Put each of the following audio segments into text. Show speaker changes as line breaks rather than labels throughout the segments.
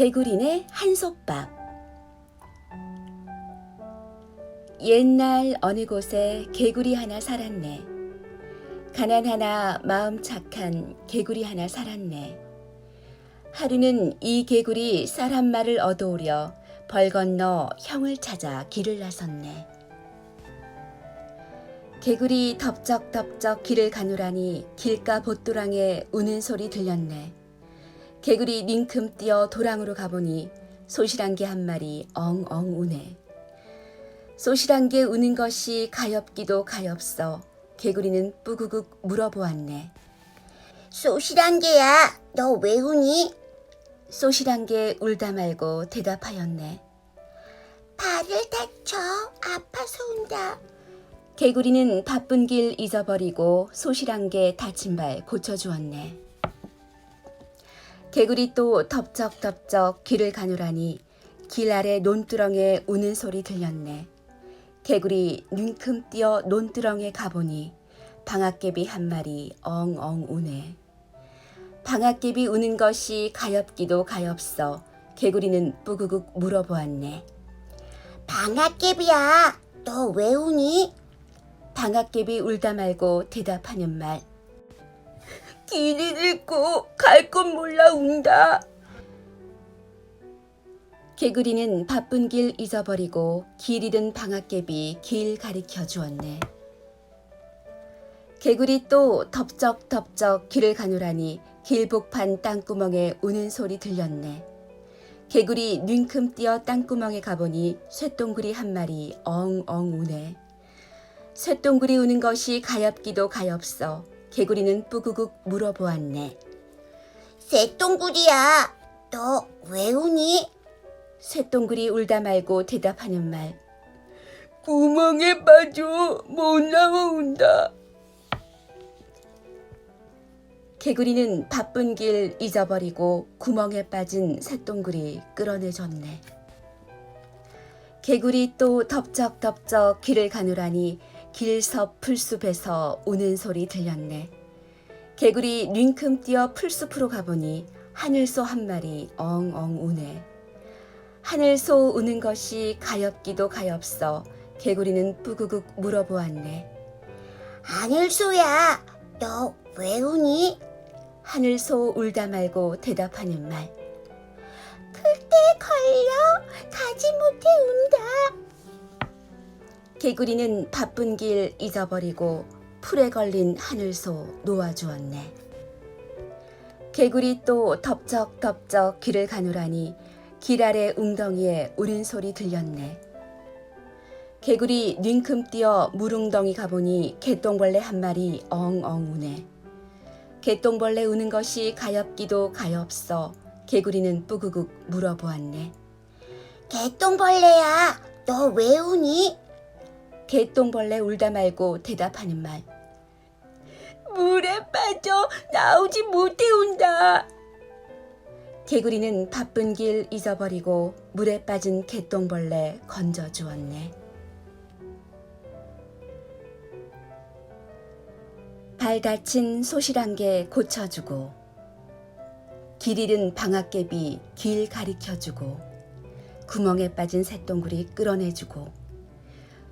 개구리네 한솥밥 옛날 어느 곳에 개구리 하나 살았네. 가난하나 마음 착한 개구리 하나 살았네. 하루는 이 개구리 사람 말을 얻어오려 벌 건너 형을 찾아 길을 나섰네. 개구리 덥적덥적 길을 가누라니 길가 보뚜랑에 우는 소리 들렸네. 개구리 닝큼 뛰어 도랑으로 가보니 소실한 개한 마리 엉엉 우네. 소실한 게 우는 것이 가엾기도 가엾어 개구리는 뿌구국 물어보았네.
소실한 개야, 너 왜 우니?
소실한 게 울다 말고 대답하였네.
발을 다쳐 아파서 운다.
개구리는 바쁜 길 잊어버리고 소실한 게 다친 발 고쳐주었네. 개구리 또 덥적덥적 길을 가누라니 길 아래 논두렁에 우는 소리 들렸네. 개구리 눈큼 뛰어 논두렁에 가보니 방앗개비 한 마리 엉엉 우네. 방앗개비 우는 것이 가엾기도 가엾어 개구리는 뿌구국 물어보았네.
방앗개비야, 너 왜 우니?
방앗개비 울다 말고 대답하는 말. 길을 잃고 갈 곳 몰라 운다. 개구리는 바쁜 길 잊어버리고 길 잃은 방앗개비 길 가리켜 주었네. 개구리 또 덥적덥적 길을 가누라니 길복판 땅구멍에 우는 소리 들렸네. 개구리 눈큼 뛰어 땅구멍에 가보니 쇠똥구리 한 마리 엉엉 우네. 쇠똥구리 우는 것이 가엾기도 가엾어 개구리는 뿌구국 물어보았네.
새똥구리야, 너 왜 우니?
쇠똥구리 울다 말고 대답하는 말. 구멍에 빠져 못 나와온다. 개구리는 바쁜 길 잊어버리고 구멍에 빠진 새똥구리 끌어내줬네. 개구리 또 덥적덥적 길을 가누라니 길 섭 풀숲에서 우는 소리 들렸네. 개구리 눈큼 뛰어 풀숲으로 가보니 하늘소 한 마리 엉엉 우네. 하늘소 우는 것이 가엾기도 가엾어 개구리는 뿌구국 물어보았네.
하늘소야, 너 왜 우니?
하늘소 울다 말고 대답하는 말.
풀대 걸려 가지 못해 운다.
개구리는 바쁜 길 잊어버리고 풀에 걸린 하늘소 놓아주었네. 개구리 또 덥적덥적 길을 가누라니 길 아래 웅덩이에 우는 소리 들렸네. 개구리 눈큼 뛰어 물웅덩이 가보니 개똥벌레 한 마리 엉엉 우네. 개똥벌레 우는 것이 가엾기도 가엾어 개구리는 뿌구국 물어보았네.
개똥벌레야, 너 왜 우니?
개똥벌레 울다 말고 대답하는 말. 물에 빠져 나오지 못해 온다. 개구리는 바쁜 길 잊어버리고 물에 빠진 개똥벌레 건져 주었네. 발 다친 소실한 개 고쳐주고 길 잃은 방앗개비 길 가리켜주고 구멍에 빠진 새똥구리 끌어내주고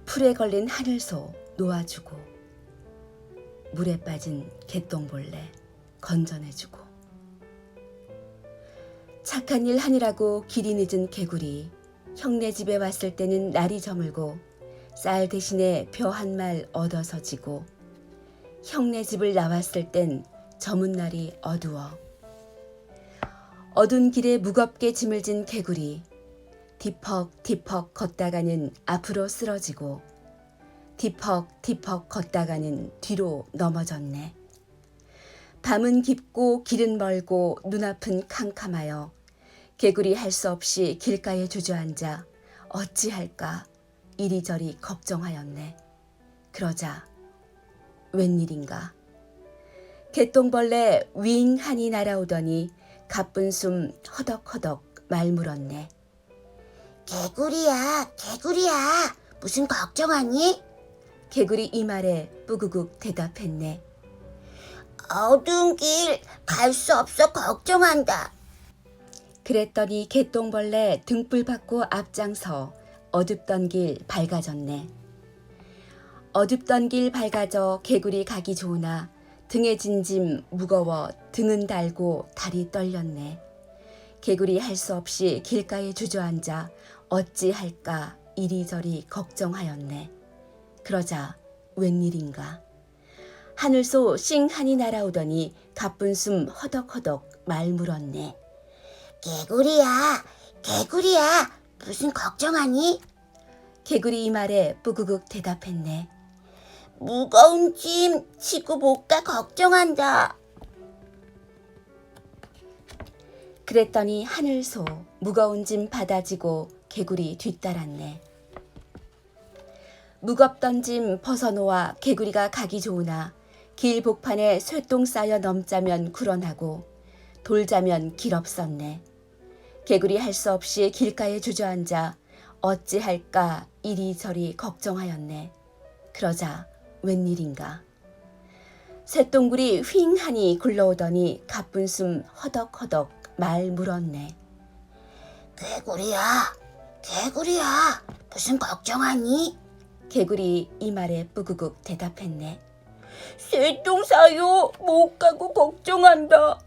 풀에 걸린 하늘소 놓아주고 물에 빠진 개똥벌레 건져내주고. 착한 일 하느라고 길이 늦은 개구리 형네 집에 왔을 때는 날이 저물고 쌀 대신에 벼 한 말 얻어서 지고 형네 집을 나왔을 땐 저문 날이 어두워. 어두운 길에 무겁게 짐을 진 개구리 디퍽디퍽 걷다가는 앞으로 쓰러지고 디퍽디퍽 걷다가는 뒤로 넘어졌네. 밤은 깊고 길은 멀고 눈앞은 캄캄하여 개구리 할 수 없이 길가에 주저앉아 어찌할까 이리저리 걱정하였네. 그러자 웬일인가 개똥벌레 윙 하니 날아오더니 가쁜 숨 허덕허덕 말 물었네.
개구리야, 개구리야, 무슨 걱정하니?
개구리 이 말에 뿌구국 대답했네.
어두운 길 갈 수 없어 걱정한다.
그랬더니 개똥벌레 등불 받고 앞장서 어둡던 길 밝아졌네. 어둡던 길 밝아져 개구리 가기 좋으나 등에 진짐 무거워 등은 달고 다리 떨렸네. 개구리 할 수 없이 길가에 주저앉아 어찌할까 이리저리 걱정하였네. 그러자 웬일인가. 하늘소 싱하니 날아오더니 가쁜 숨 허덕허덕 말 물었네.
개구리야, 개구리야, 무슨 걱정하니?
개구리 이 말에 뿌구국 대답했네.
무거운 짐 지고 못 가 걱정한다.
그랬더니 하늘소 무거운 짐 받아지고 개구리 뒤따랐네. 무겁던 짐 벗어놓아 개구리가 가기 좋으나 길 복판에 쇠똥 쌓여 넘자면 굴어나고 돌자면 길 없었네. 개구리 할 수 없이 길가에 주저앉아 어찌할까 이리저리 걱정하였네. 그러자 웬일인가. 쇠똥굴이 휑하니 굴러오더니 가쁜 숨 허덕허덕 말 물었네.
개구리야, 개구리야, 무슨 걱정하니?
개구리 이 말에 뿌구국 대답했네.
쇠똥 사요, 못 가고 걱정한다.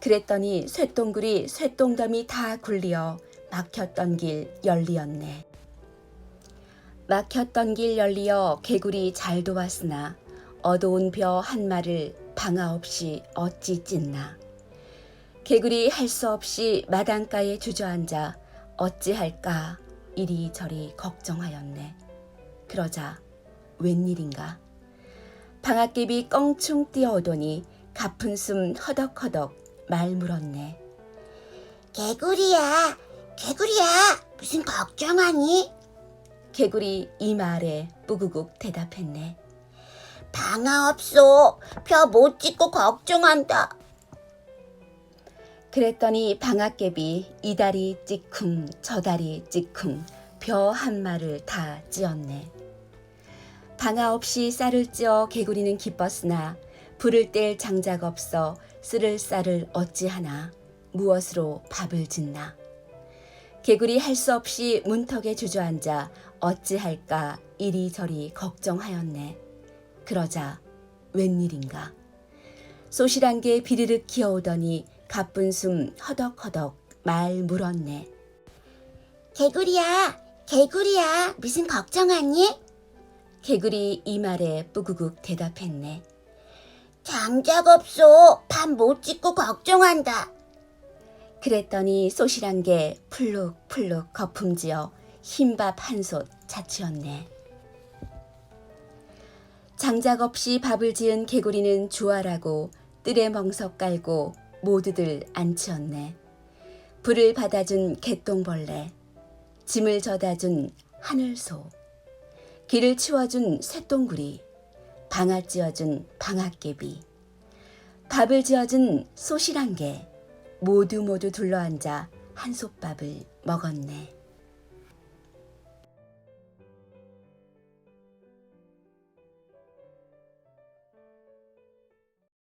그랬더니 쇠똥굴이 쇠똥덤이 다 굴리어 막혔던 길 열리었네. 막혔던 길 열리어 개구리 잘 도왔으나 어두운 벼 한 마를 방아 없이 어찌 찢나. 개구리 할 수 없이 마당가에 주저앉아 어찌할까 이리저리 걱정하였네. 그러자 웬일인가. 방앗개비 껑충 뛰어오더니 가쁜 숨 허덕허덕 말 물었네.
개구리야, 개구리야, 무슨 걱정하니?
개구리 이 말에 뿌구국 대답했네.
방아 없어. 벼못 찍고 걱정한다.
그랬더니 방앗개비 이 다리 찌쿵 저 다리 찌쿵 벼 한 마를 다 찧었네. 방아 없이 쌀을 찧어 개구리는 기뻤으나 불을 뗄 장작 없어 쓸을 쌀을 어찌하나 무엇으로 밥을 짓나. 개구리 할 수 없이 문턱에 주저앉아 어찌할까 이리저리 걱정하였네. 그러자 웬일인가. 소실한 게 비르륵 기어오더니 가쁜 숨 허덕허덕 말 물었네.
개구리야, 개구리야, 무슨 걱정하니?
개구리 이 말에 뿌구국 대답했네.
장작 없어. 밥못 찍고 걱정한다.
그랬더니 소실한 게 풀룩풀룩 거품지어 흰밥 한솥 차치었네. 장작 없이 밥을 지은 개구리는 주아라고 뜰에 멍석 깔고 모두들 앉히었네. 불을 받아준 개똥벌레, 짐을 져다준 하늘소, 길을 치워준 쇠똥구리, 방아 찧어준 방아깨비, 밥을 지어준 소실한 개, 모두 모두 둘러앉아 한솥밥을 먹었네.